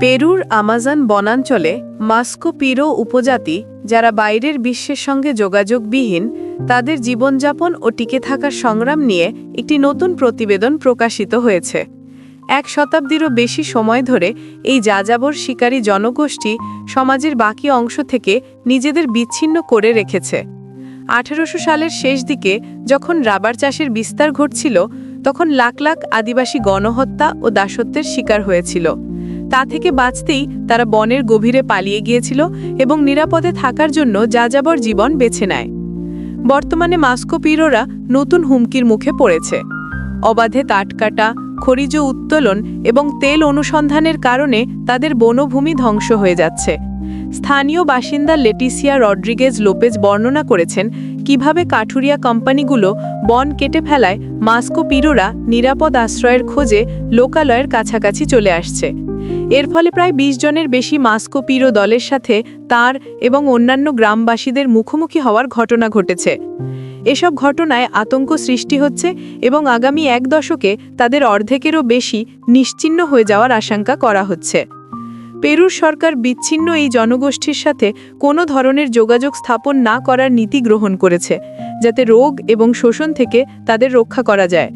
পেরুর আমাজন বনাঞ্চলে মাস্কো পিরো উপজাতি যারা বাইরের বিশ্বের সঙ্গে যোগাযোগবিহীন, তাদের জীবনযাপন ও টিকে থাকার সংগ্রাম নিয়ে একটি নতুন প্রতিবেদন প্রকাশিত হয়েছে। এক শতাব্দীরও বেশি সময় ধরে এই যাযাবর শিকারী জনগোষ্ঠী সমাজের বাকি অংশ থেকে নিজেদের বিচ্ছিন্ন করে রেখেছে। আঠেরোশো সালের শেষ দিকে যখন রাবার চাষের বিস্তার ঘটছিল, তখন লাখ লাখ আদিবাসী গণহত্যা ও দাসত্বের শিকার হয়েছিল। তা থেকে বাঁচতেই তারা বনের গভীরে পালিয়ে গিয়েছিল এবং নিরাপদে থাকার জন্য যাযাবর জীবন বেছে নেয়। বর্তমানে মাস্কোপিরোরা নতুন হুমকির মুখে পড়েছে। অবাধে কাটা, খনিজ উত্তোলন এবং তেল অনুসন্ধানের কারণে তাদের বনভূমি ধ্বংস হয়ে যাচ্ছে। স্থানীয় বাসিন্দা লেটিসিয়া রড্রিগেজ লোপেজ বর্ণনা করেছেন, কীভাবে কাঠুরিয়া কোম্পানিগুলো বন কেটে ফেলায়, মাস্কো পিরোরা নিরাপদ আশ্রয়ের খোঁজে লোকালয়ের কাছাকাছি চলে আসছে। এর ফলে প্রায় ২০ জনের বেশি মাস্কো পিরো দলের সাথে তার এবং অন্যান্য গ্রামবাসীদের মুখোমুখি হওয়ার ঘটনা ঘটেছে। এসব ঘটনায় আতঙ্ক সৃষ্টি হচ্ছে এবং আগামী এক দশকে তাদের অর্ধেকেরও বেশি নিশ্চিহ্ন হয়ে যাওয়ার আশঙ্কা করা হচ্ছে। পেরুর সরকার বিচ্ছিন্ন এই জনগোষ্ঠীর সাথে কোনো ধরনের যোগাযোগ স্থাপন না করার নীতি গ্রহণ করেছে, যাতে রোগ এবং শোষণ থেকে তাদের রক্ষা করা যায়।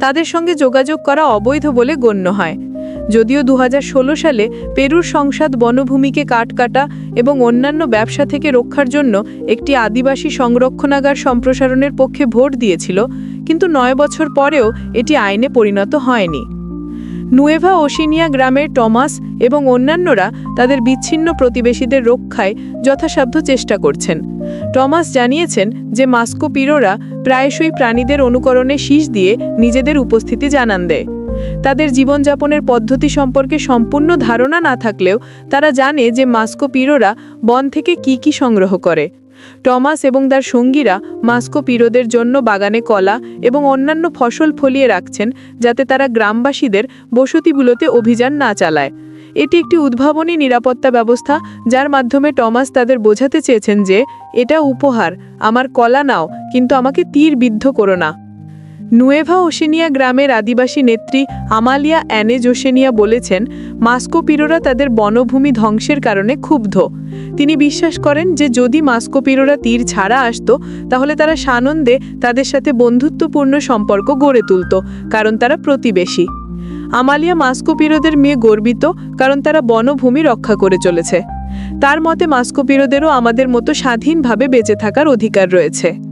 তাদের সঙ্গে যোগাযোগ করা অবৈধ বলে গণ্য হয়। যদিও দু হাজার ষোলো সালে পেরুর সংসদ বনভূমিকে কাট কাটা এবং অন্যান্য ব্যবসা থেকে রক্ষার জন্য একটি আদিবাসী সংরক্ষণাগার সম্প্রসারণের পক্ষে ভোট দিয়েছিল, কিন্তু নয় বছর পরেও এটি আইনে পরিণত হয়নি। নুয়েভা ওশিনিয়া গ্রামের টমাস এবং অন্যান্যরা তাদের বিচ্ছিন্ন প্রতিবেশীদের রক্ষায় যথাসাধ্য চেষ্টা করছেন। টমাস জানিয়েছেন যে মাস্কো পিরোরা প্রায়শই প্রাণীদের অনুকরণে শীষ দিয়ে নিজেদের উপস্থিতি জানান দেয়। তাদের জীবনযাপনের পদ্ধতি সম্পর্কে সম্পূর্ণ ধারণা না থাকলেও তারা জানে যে মাস্কো পিরোরা বন থেকে কি কি সংগ্রহ করে। টমাস এবং তার সঙ্গীরা মাস্কো পিরোদের জন্য বাগানে কলা এবং অন্যান্য ফসল ফলিয়ে রাখছেন যাতে তারা গ্রামবাসীদের বসতিগুলোতে অভিযান না চালায়। এটি একটি উদ্ভাবনী নিরাপত্তা ব্যবস্থা যার মাধ্যমে টমাস তাদের বোঝাতে চেয়েছেন যে, এটা উপহার, আমার কলা নাও, কিন্তু আমাকে তীর বিদ্ধ করো না। নুয়েভা ওশেনিয়া গ্রামের আদিবাসী নেত্রী আমালিয়া অ্যানে জোশেনিয়া বলেছেন, মাস্কো পিরোরা তাদের বনভূমি ধ্বংসের কারণে ক্ষুব্ধ। তিনি বিশ্বাস করেন যে যদি মাস্কো পিরোরা তীর ছাড়া আসতো, তাহলে তারা সানন্দে তাদের সাথে বন্ধুত্বপূর্ণ সম্পর্ক গড়ে তুলত, কারণ তারা প্রতিবেশী। আমালিয়া মাস্কো পিরোদের মেয়ে গর্বিত, কারণ তারা বনভূমি রক্ষা করে চলেছে। তার মতে, মাস্কো পিরোদেরও আমাদের মতো স্বাধীনভাবে বেঁচে থাকার অধিকার রয়েছে।